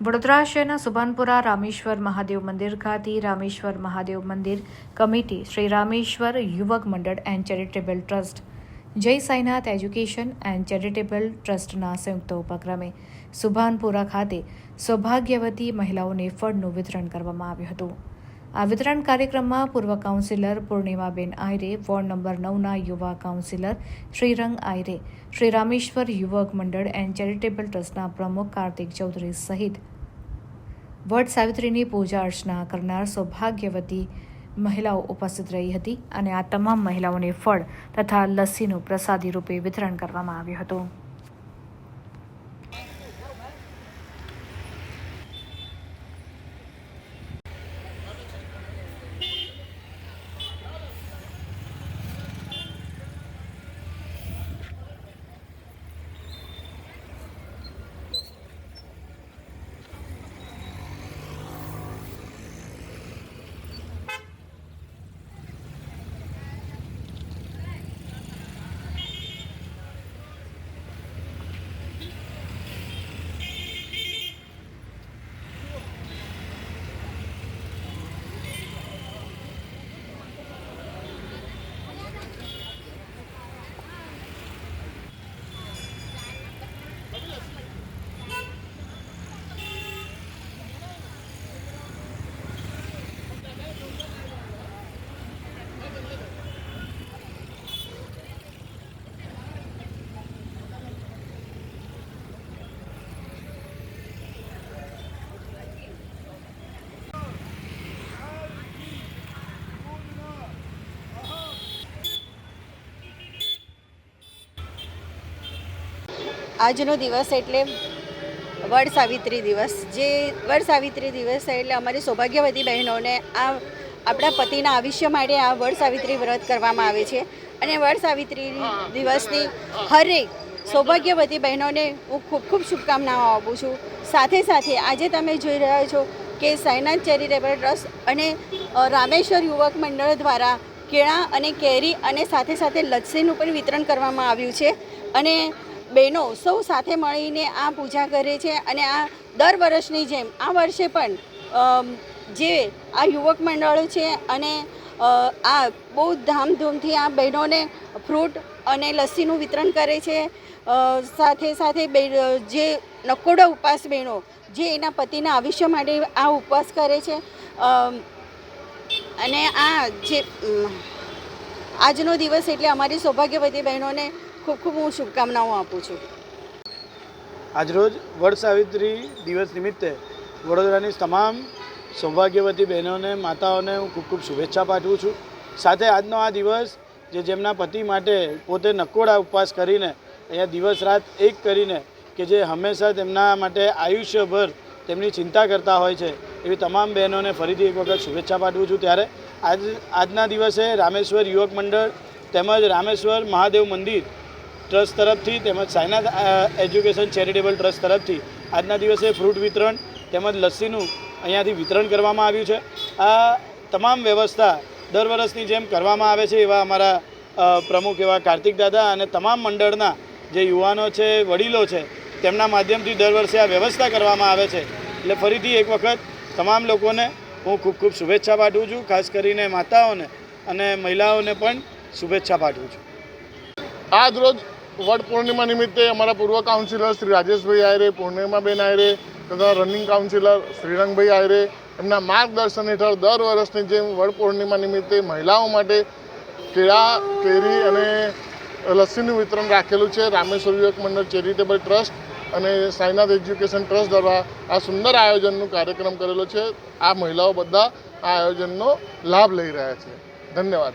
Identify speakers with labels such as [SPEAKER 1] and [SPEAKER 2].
[SPEAKER 1] વડોદરા શહેરના સુભાનપુરા રામેશ્વર મહાદેવ મંદિર ખાતે રામેશ્વર મહાદેવ મંદિર કમિટી શ્રી રામેશ્વર યુવક મંડળ એન્ડ ચેરિટેબલ ટ્રસ્ટ, જય સાઈનાથ એજ્યુકેશન એન્ડ ચેરિટેબલ ટ્રસ્ટના સંયુક્ત ઉપક્રમે સુભાનપુરા ખાતે સૌભાગ્યવતી મહિલાઓને ફળનું વિતરણ કરવામાં આવ્યું હતું. આ વિતરણ કાર્યક્રમમાં પૂર્વ councillor Purnimaben Ayre, ward number નવના યુવા કાઉન્સિલર શ્રીરંગ આયરે શ્રી રામેશ્વર યુવક મંડળ એન્ડ ચેરિટેબલ ટ્રસ્ટના પ્રમુખ કાર્તિક ચૌધરી સહિત. વડ સાવિત્રીની પૂજા અર્ચના કરનાર સૌભાગ્યવતી મહિલાઓ ઉપસ્થિત રહી હતી અને આ તમામ મહિલાઓને ફળ તથા લસ્સીનું પ્રસાદી રૂપે વિતરણ કરવામાં આવ્યું હતું.
[SPEAKER 2] આજનો દિવસ એટલે વડ સાવિત્રી દિવસ. જે વડ સાવિત્રી દિવસ એટલે અમારી સૌભાગ્યવતી બહેનોને આ આપણા પતિના આયુષ્ય માટે આ વડ સાવિત્રી વ્રત કરવામાં આવે છે. અને વડ સાવિત્રી દિવસની હરેક સૌભાગ્યવતી બહેનોને હું ખૂબ ખૂબ શુભકામનાઓ આપું છું. સાથે સાથે આજે તમે જોઈ રહ્યા છો કે સાયનાથ ચેરિટેબલ ટ્રસ્ટ અને રામેશ્વર યુવક મંડળ દ્વારા કેળા અને કેરી અને સાથે સાથે લસ્સીનું પણ વિતરણ કરવામાં આવ્યું છે. અને બહેનો સૌ સાથે મળીને આ પૂજા કરે છે અને આ દર વર્ષની જેમ આ વર્ષે પણ જે આ યુવક મંડળ છે અને આ બહુ ધામધૂમથી આ બહેનોને ફ્રૂટ અને લસ્સીનું વિતરણ કરે છે. સાથે સાથે બે- જે નકોડા ઉપવાસ બહેનો જે એના પતિના આયુષ્ય માટે આ ઉપવાસ કરે છે. અને આ જે આજનો દિવસ એટલે અમારી સૌભાગ્યવતી બહેનોને ખૂબ ખૂબ હું શુભકામનાઓ આપું છું.
[SPEAKER 3] આજરોજ વડ સાવિત્રી દિવસ નિમિત્તે વડોદરાની તમામ સૌભાગ્યવતી બહેનોને, માતાઓને હું ખૂબ ખૂબ શુભેચ્છા પાઠવું છું. સાથે આજનો આ દિવસ જે જેમના પતિ માટે પોતે નકોડા ઉપવાસ કરીને અહીંયા દિવસ રાત એક કરીને કે જે હંમેશા તેમના માટે આયુષ્યભર તેમની ચિંતા કરતા હોય છે, એવી તમામ બહેનોને ફરીથી એક વખત શુભેચ્છા પાઠવું છું. ત્યારે આજ, આજના દિવસે રામેશ્વર યુવક મંડળ તેમજ રામેશ્વર મહાદેવ મંદિર ટ્રસ્ટ તરફથી તેમજ સાયનાથ એજ્યુકેશન ચેરિટેબલ ટ્રસ્ટ તરફથી આજના દિવસે ફ્રૂટ વિતરણ તેમજ લસ્સીનું અહીંયાથી વિતરણ કરવામાં આવ્યું છે. આ તમામ વ્યવસ્થા દર વર્ષની જેમ કરવામાં આવે છે એવા અમારા પ્રમુખ એવા કાર્તિક દાદા અને તમામ મંડળના જે યુવાનો છે, વડીલો છે, તેમના માધ્યમથી દર વર્ષે આ વ્યવસ્થા કરવામાં આવે છે. એટલે ફરીથી એક વખત તમામ લોકોને હું ખૂબ ખૂબ શુભેચ્છા પાઠવું છું, ખાસ કરીને માતાઓને અને મહિલાઓને પણ શુભેચ્છા પાઠવું છું.
[SPEAKER 4] આજ રોજ વડ પૂર્ણિમા નિમિત્તે અમારા પૂર્વ કાઉન્સિલર શ્રી રાજેશભાઈ આયરે, પૂર્ણિમાબેન આયરે તથા રનિંગ કાઉન્સિલર શ્રીરંગભાઈ આયરે એમના માર્ગદર્શન હેઠળ દર વર્ષની જેમ વડ પૂર્ણિમા નિમિત્તે મહિલાઓ માટે કેળા, કેરી અને લસ્સીનું વિતરણ રાખેલું છે. રામેશ્વર યુવક મંડળ ચેરિટેબલ ટ્રસ્ટ અને સાઈનાથ એજ્યુકેશન ટ્રસ્ટ દ્વારા આ સુંદર આયોજનનો કાર્યક્રમ કરેલો છે. આ મહિલાઓ બધા આ આયોજનનો લાભ લઈ રહ્યા છે. ધન્યવાદ.